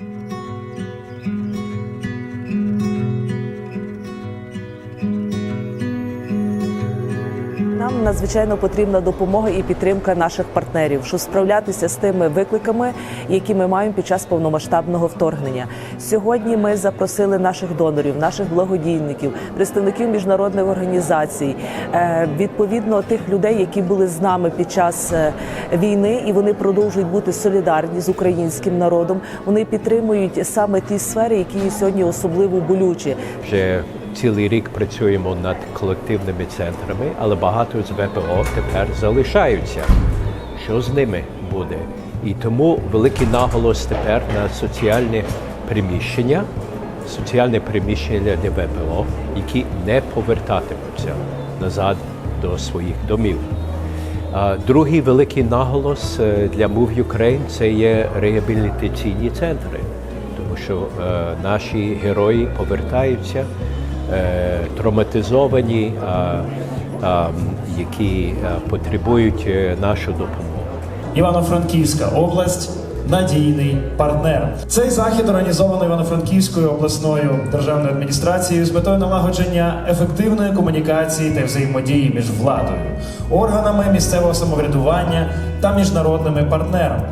Mm-hmm. Нам надзвичайно потрібна допомога і підтримка наших партнерів, щоб справлятися з тими викликами, які ми маємо під час повномасштабного вторгнення. Сьогодні ми запросили наших донорів, наших благодійників, представників міжнародних організацій, е, відповідно тих людей, які були з нами під час е, війни, і вони продовжують бути солідарні з українським народом. Вони підтримують саме ті сфери, які сьогодні особливо болючі. Вже цілий рік працюємо над колективними центрами, але багато з ВПО тепер залишаються. Що з ними буде? І тому великий наголос тепер на соціальне приміщення, соціальне приміщення для ВПО, які не повертатимуться назад до своїх домів. Другий великий наголос е, для Move Ukraine – це є реабілітаційні центри, тому що е, наші герої повертаються травматизовані, а, а, які потребують е, нашу допомогу. Івано-Франківська область. Надійний партнер. Цей захід організовано Івано-Франківською обласною державною адміністрацією з метою налагодження ефективної комунікації та взаємодії між владою, органами місцевого самоврядування та міжнародними партнерами.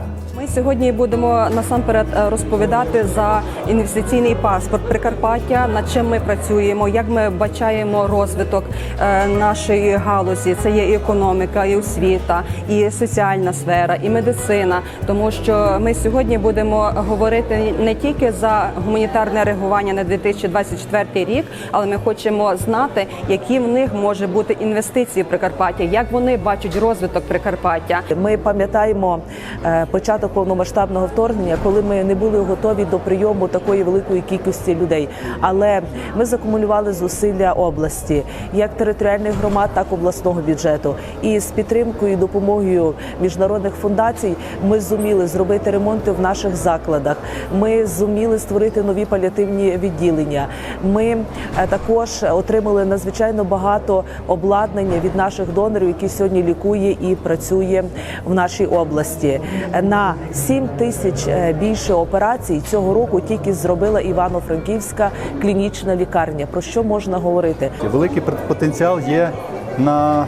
Сьогодні будемо насамперед е, розповідати за інвестиційний паспорт Прикарпаття, над чим ми працюємо, як ми бачаємо розвиток е, нашої галузі. Це є і економіка, і освіта, і соціальна сфера, і медицина. Тому що ми сьогодні будемо говорити не тільки за гуманітарне реагування на 2024 рік, але ми хочемо знати, які в них може бути інвестиції в Прикарпаття, як вони бачать розвиток Прикарпаття. Ми пам'ятаємо е, початок повномасштабного вторгнення, коли ми не були готові до прийому такої великої кількості людей. Але ми закумулювали зусилля області, як територіальних громад, так і обласного бюджету. І з підтримкою і допомогою міжнародних фундацій ми зуміли зробити ремонти в наших закладах. Ми зуміли створити нові паліативні відділення. Ми е, також отримали надзвичайно багато обладнання від наших донорів, які сьогодні лікує і працює в нашій області. На 7 тисяч е, більше операцій цього року тільки зробила Івано-Франківська клінічна лікарня. Про що можна говорити? Великий потенціал є на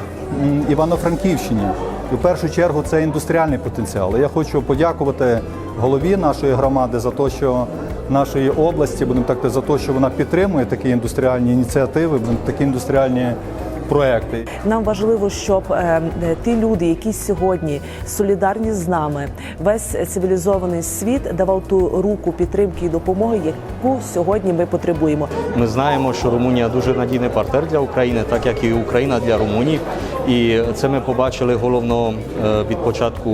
Івано-Франківщині. В першу чергу це індустріальний потенціал. Я хочу подякувати голові нашої громади за те, що нашої області, будемо так за те, що вона підтримує такі індустріальні ініціативи, такі індустріальні проекти. Нам важливо, щоб е, е, ті люди, які сьогодні солідарні з нами, весь цивілізований світ давав ту руку підтримки і допомоги, яку сьогодні ми потребуємо. Ми знаємо, що Румунія дуже надійний партнер для України, так як і Україна для Румунії. І це ми побачили головно е, від початку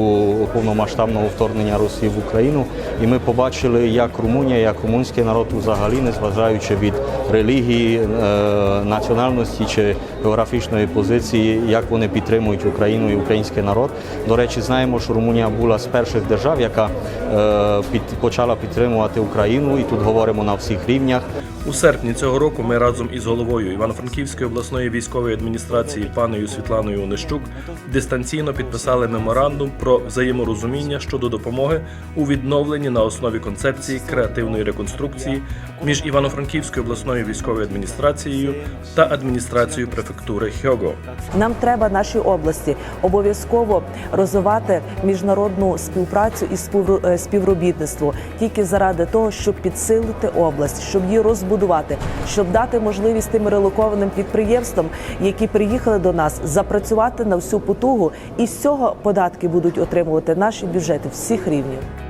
повномасштабного вторгнення Росії в Україну. І ми побачили, як Румунія, як румунський народ взагалі, незважаючи від релігії, е, національності чи географічної позиції, як вони підтримують Україну і український народ. До речі, знаємо, що Румунія була з перших держав, яка е, почала підтримувати Україну, і тут говоримо на всіх рівнях. У серпні цього року ми разом із головою Івано-Франківської обласної військової адміністрації паною Світланою Онищук дистанційно підписали меморандум про взаєморозуміння щодо допомоги у відновленні на основі концепції креативної реконструкції між Івано-Франківською обласною військовою адміністрацією та адміністрацією префектури Хього. Нам треба нашій області обов'язково розвивати міжнародну співпрацю і е, співробітництво тільки заради того, щоб підсилити область, щоб її розбудувати, щоб дати можливість тим релокованим підприємствам, які приїхали до нас, запрацювати на всю потугу, і з цього податки будуть отримувати наші бюджети всіх рівнів.